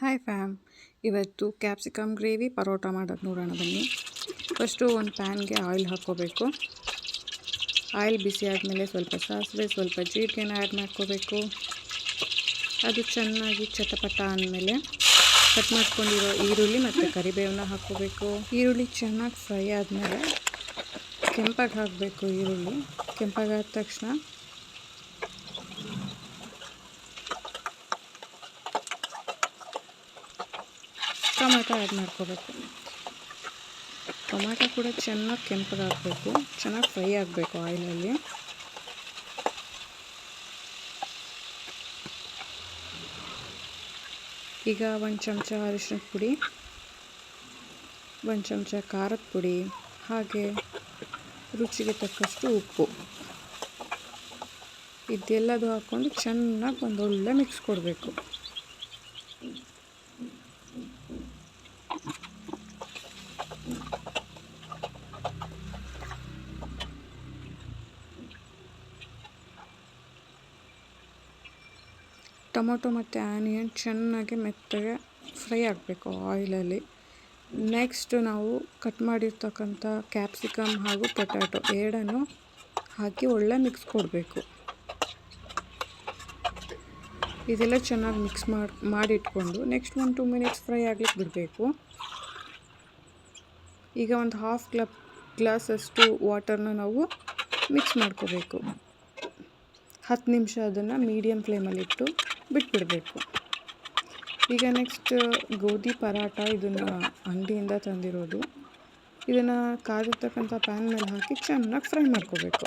Hi fam ಇವತ್ತು capsicum gravy parotta ಮಾಡೋದು ನೋಡೋಣ ಬನ್ನಿ. ಫಸ್ಟು ಒಂದು ಪ್ಯಾನ್ಗೆ ಆಯಿಲ್ ಹಾಕ್ಕೋಬೇಕು. ಆಯಿಲ್ ಬಿಸಿ ಆದಮೇಲೆ ಸ್ವಲ್ಪ ಸಾಸಿವೆ, ಸ್ವಲ್ಪ ಜೀರಿಗೆನ ಆ್ಯಡ್ ಮಾಡ್ಕೋಬೇಕು. ಅದು ಚೆನ್ನಾಗಿ ಚಟಪಟ ಅಂದಮೇಲೆ ಕಟ್ ಮಾಡ್ಕೊಂಡಿರೋ ಈರುಳ್ಳಿ ಮತ್ತು ಕರಿಬೇವನ್ನ ಹಾಕ್ಕೋಬೇಕು. ಈರುಳ್ಳಿ ಚೆನ್ನಾಗಿ ಫ್ರೈ ಆದಮೇಲೆ ಕೆಂಪಾಗಿ ಹಾಕಬೇಕು ಈರುಳ್ಳಿ. ಕೆಂಪಾಗಾದ ತಕ್ಷಣ ಟೊಮೆಟೊ ಆ್ಯಡ್ ಮಾಡ್ಕೋಬೇಕು. ಟೊಮ್ಯಾಟೊ ಕೂಡ ಚೆನ್ನಾಗಿ ಕೆಂಪಗಾಗಬೇಕು ಚೆನ್ನಾಗಿ ಫ್ರೈ ಆಗಬೇಕು ಆಯಿಲಲ್ಲಿ. ಈಗ ಒಂದು ಚಮಚ ಅರಿಶಿನ ಪುಡಿ, ಒಂದು ಚಮಚ ಖಾರದ ಪುಡಿ, ಹಾಗೆ ರುಚಿಗೆ ತಕ್ಕಷ್ಟು ಉಪ್ಪು. ಇದೆಲ್ಲದು ಹಾಕ್ಕೊಂಡು ಚೆನ್ನಾಗಿ ಒಂದೊಳ್ಳೆ ಮಿಕ್ಸ್ ಕೊಡಬೇಕು. ಟೊಮೊಟೊ ಮತ್ತು ಆನಿಯನ್ ಚೆನ್ನಾಗಿ ಮೆತ್ತಗೆ ಫ್ರೈ ಆಗಬೇಕು ಆಯಿಲಲ್ಲಿ. ನೆಕ್ಸ್ಟ್ ನಾವು ಕಟ್ ಮಾಡಿರ್ತಕ್ಕಂಥ ಕ್ಯಾಪ್ಸಿಕಮ್ ಹಾಗೂ ಪೊಟ್ಯಾಟೊ ಎರಡನ್ನು ಹಾಕಿ ಒಳ್ಳೆ ಮಿಕ್ಸ್ ಕೊಡಬೇಕು. ಇದೆಲ್ಲ ಚೆನ್ನಾಗಿ ಮಿಕ್ಸ್ ಮಾಡಿ, ಮಾಡಿಟ್ಕೊಂಡು ನೆಕ್ಸ್ಟ್ ಒಂದು ಟೂ ಮಿನಿಟ್ಸ್ ಫ್ರೈ ಆಗಲಿಕ್ಕೆ ಬಿಡಬೇಕು. ಈಗ ಒಂದು ಹಾಫ್ ಗ್ಲಪ್ ಗ್ಲಾಸಷ್ಟು ವಾಟರ್ನ ನಾವು ಮಿಕ್ಸ್ ಮಾಡ್ಕೋಬೇಕು. ಹತ್ತು ನಿಮಿಷ ಅದನ್ನು ಮೀಡಿಯಮ್ ಫ್ಲೇಮಲ್ಲಿಟ್ಟು ಬಿಟ್ಬಿಡಬೇಕು. ಈಗ ನೆಕ್ಸ್ಟ್ ಗೋಧಿ ಪರಾಟ ಇದನ್ನು ಅಂಗಡಿಯಿಂದ ತಂದಿರೋದು. ಇದನ್ನು ಕಾದಿರ್ತಕ್ಕಂಥ ಪ್ಯಾನ್ ಮೇಲೆ ಹಾಕಿ ಚೆನ್ನಾಗಿ ಫ್ರೈ ಮಾಡ್ಕೋಬೇಕು.